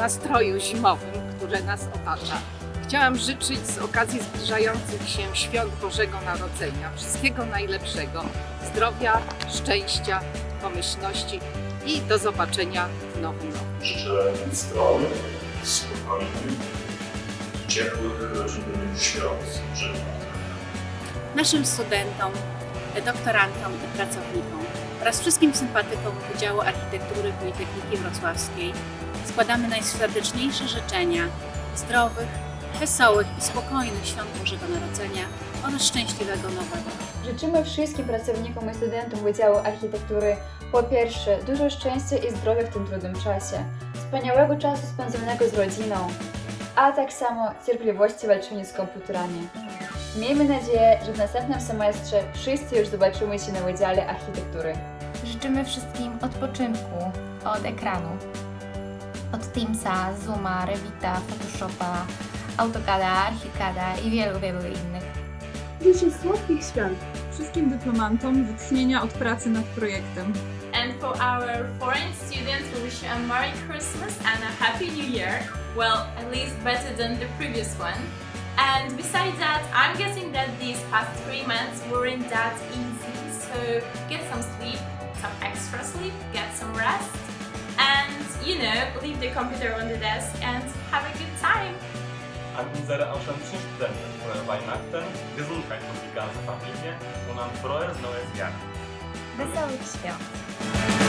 nastroju zimowym, które nas otacza. Chciałam życzyć z okazji zbliżających się świąt Bożego Narodzenia wszystkiego najlepszego, zdrowia, szczęścia, pomyślności i do zobaczenia w nowym roku. Życzę zdrowych, spokojnych, ciepłych, rodzinnych świąt. Życzę. naszym studentom, doktorantom i pracownikom oraz wszystkim sympatykom Wydziału Architektury Politechniki Wrocławskiej składamy najserdeczniejsze życzenia zdrowych, wesołych i spokojnych świąt Bożego Narodzenia oraz szczęśliwego nowego. Życzymy wszystkim pracownikom i studentom Wydziału Architektury po pierwsze dużo szczęścia i zdrowia w tym trudnym czasie, wspaniałego czasu spędzonego z rodziną, a tak samo cierpliwości w walczeniu z komputerami. Miejmy nadzieję, że w następnym semestrze wszyscy już zobaczymy się na Wydziale Architektury. Życzymy wszystkim odpoczynku od ekranu. Od Teamsa, Zooma, Revita, Photoshopa, AutoCADa, Archicada i wielu, wielu innych. Życzę słodkich świąt wszystkim dyplomantom wytchnienia od pracy nad projektem. And for our foreign students, we wish you a Merry Christmas and a Happy New Year. Well, at least better than the previous one. And besides that, I'm guessing that these past three months weren't that easy, so get some sleep, some extra sleep, get some rest, and you know, leave the computer on the desk and have a good time. An unsere ausländischen Studenten frohe Weihnachten, Gesundheit und die ganze Familie und ein frohes neues Jahr. Wesołych świąt!